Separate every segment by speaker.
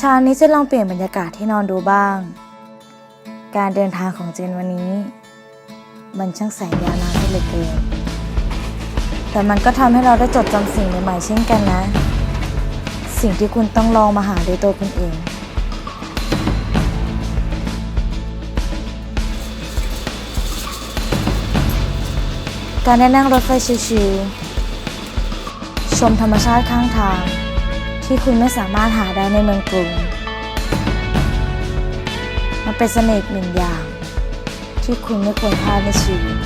Speaker 1: ช้านี้จะลองเปลี่ยนบรรยากาศที่นอนดูบ้าง การเดินทางของเจนวันนี้ มันช่างแสนยาวนานเหลือเกิน แต่มันก็ทำให้เราได้จดจำสิ่งใหม่ๆเช่นกันนะ สิ่งที่คุณต้องลองมาหาด้วยตัวคุณเองการได้นั่งรถไฟชิวๆชมธรรมชาติข้างทาง ที่คุณไม่สามารถหาได้ในเมืองกรุง มันเป็นเสน่ห์หนึ่งอย่าง ที่คุณไม่ควรพลาดในชีวิต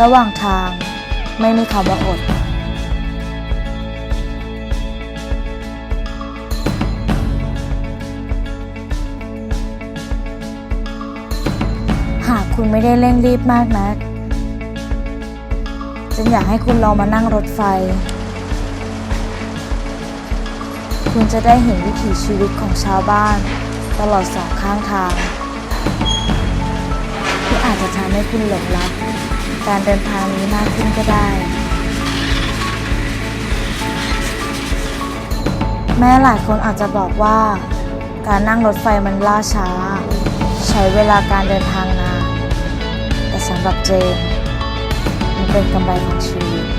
Speaker 1: ระหว่างทางไม่มีคำว่าอด หากคุณไม่ได้เร่งรีบมากนัก ฉันอยากให้คุณลองมานั่งรถไฟ คุณจะได้เห็นวิถีชีวิตของชาวบ้าน ตลอดสองข้างทางที่อาจจะทำให้คุณหลงรักการเดินทางนี้มากขึ้นก็ได้ แม้หลายคนอาจจะบอกว่า การนั่งรถไฟมันล่าช้า ใช้เวลาการเดินทางนานแต่สำหรับเจน มันเป็นกำไรของชีวิต